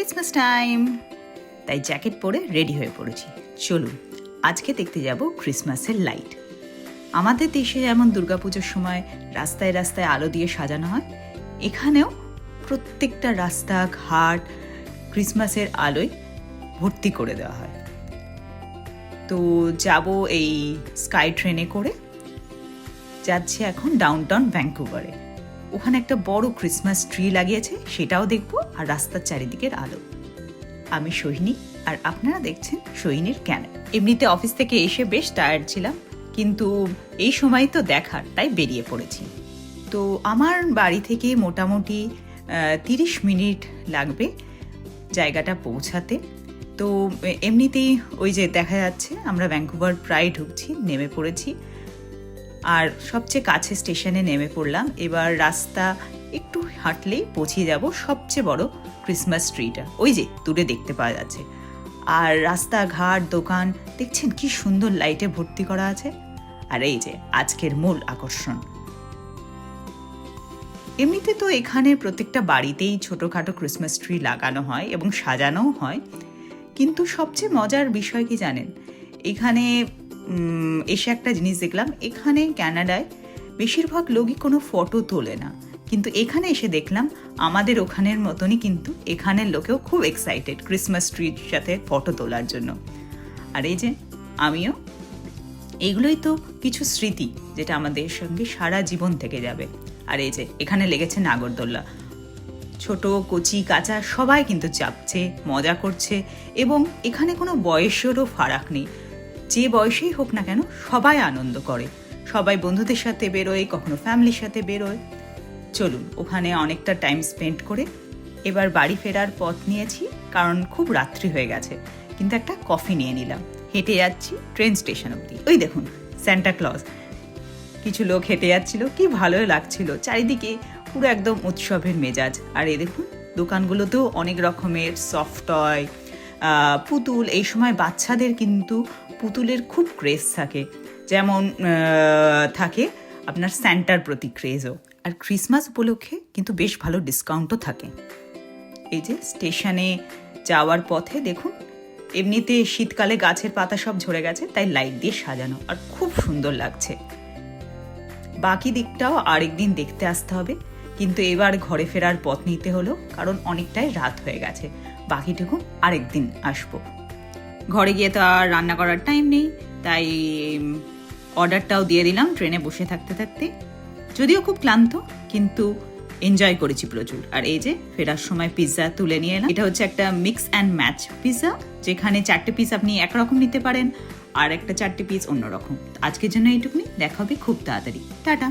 Christmas time তাই jacket পরে ready হয়ে পড়েছি। চলুন, আজকে দেখতে যাব ক্রিসমাসের লাইট আমাদের দেশে যেমন দুর্গাপুজোর সময় রাস্তায় রাস্তায় আলো দিয়ে সাজানো হয়, এখানেও প্রত্যেকটা রাস্তা, ঘাট ক্রিসমাসের আলোয় ভর্তি করে দেওয়া হয়। তো যাব এই স্কাই ট্রেনে করে, যাচ্ছে এখন ডাউনটাউন ভ্যাঙ্কুভারে ওখানে একটা বড় ক্রিসমাস ট্রি লাগিয়েছে, সেটাও দেখব, আর রাস্তার চারিদিকের আলো। আমি সোহিনী, আর আপনারা দেখছেন সোহিনীর কেন এমনিতে অফিস থেকে এসে বেশ টায়ার্ড ছিলাম, কিন্তু এই সময় তো দেখার, তাই বেরিয়ে পড়েছি। তো আমার বাড়ি থেকে মোটামুটি তিরিশ মিনিট লাগবে জায়গাটা পৌঁছাতে। তো এমনিতেই ওই যে দেখা যাচ্ছে, আমরা ভ্যাঙ্কুভার প্রায় ঢুকছি, নেমে পড়েছি। আর সবচেয়ে কাছে স্টেশনে নেমে পড়লাম। এবার রাস্তা একটু হাঁটলেই পৌঁছে যাব সবচেয়ে বড় ক্রিসমাস ট্রিটা ওই যে, দূরে দেখতে পাওয়া যাচ্ছে। আর রাস্তাঘাট, দোকান, দেখছেন কি সুন্দর লাইটে ভর্তি করা আছে? আর এই যে, আজকের মূল আকর্ষণ। এমনিতে তো এখানে প্রত্যেকটা বাড়িতেই ছোটোখাটো ক্রিসমাস ট্রি লাগানো হয় এবং সাজানোও হয়। কিন্তু সবচেয়ে মজার বিষয় কি জানেন? এখানে এসে একটা জিনিস দেখলাম, এখানে ক্যানাডায় বেশিরভাগ লোকই কোনো ফটো তোলে না। কিন্তু এখানে এসে দেখলাম, আমাদের ওখানের মতনই কিন্তু এখানের লোকেও খুব এক্সাইটেড ক্রিসমাস ট্রির সাথে ফটো তোলার জন্য। আর এই যে, আমিও, এগুলোই তো কিছু স্মৃতি যেটা আমাদের সঙ্গে সারা জীবন থেকে যাবে। আর এই যে, এখানে লেগেছে নাগরদোল্লা। ছোট, কচি, কাঁচা, সবাই কিন্তু চাপছে, মজা করছে, এবং এখানে কোনো বয়সেরও ফারাক নেই। যে বয়সেই হোক না কেন সবাই আনন্দ করে। সবাই বন্ধুদের সাথে বেরোয়, কখনো ফ্যামিলির সাথে বেরোয়। চলুন, ওখানে অনেকটা টাইম স্পেন্ড করে এবার বাড়ি ফেরার পথ নিয়েছি, কারণ খুব রাত্রি হয়ে গেছে। কিন্তু একটা কফি নিয়ে নিলাম। হেঁটে যাচ্ছি ট্রেন স্টেশন অবধি। ওই দেখুন স্যান্টা ক্লজ কিছু লোক হেঁটে যাচ্ছিল, কি ভালো লাগছিল। চারিদিকে পুরো একদম উৎসবের মেজাজ। আর এ দেখুন, দোকানগুলোতেও অনেক রকমের সফট টয় পুতুল, এই সময় বাচ্চাদের কিন্তু পুতুলের খুব ক্রেজ থাকে। যেমন থাকে আপনার স্যান্টার প্রতি ক্রেজও আর ক্রিসমাস উপলক্ষে কিন্তু বেশ ভালো ডিসকাউন্টও থাকে। এই যে স্টেশনে যাওয়ার পথে দেখুন, এমনিতে শীতকালে গাছের পাতা সব ঝরে গেছে, তাই লাইট দিয়ে সাজানো। আর খুব সুন্দর লাগছে। বাকি দিকটাও আরেকদিন দেখতে আসতে হবে। কিন্তু এবার ঘরে ফেরার পথ নিতে হলো, কারণ অনেকটাই রাত হয়ে গেছে। বাকিটুকু আরেকদিন আসব। ঘরে গিয়ে তো আর রান্না করার টাইম নেই, তাই অর্ডারটাও দিয়ে দিলাম ট্রেনে বসে থাকতে থাকতে। যদিও খুব ক্লান্ত, কিন্তু এনজয় করেছি প্রচুর। আর এই যে ফেরার সময় পিৎজা তুলে নিয়ে এলাম। এটা হচ্ছে একটা মিক্স অ্যান্ড ম্যাচ পিৎজা যেখানে চারটে পিস আপনি একরকম নিতে পারেন, আর একটা চারটে পিস অন্যরকম। আজকের জন্য এইটুকুনি, দেখা হবে খুব তাড়াতাড়ি। টাটা!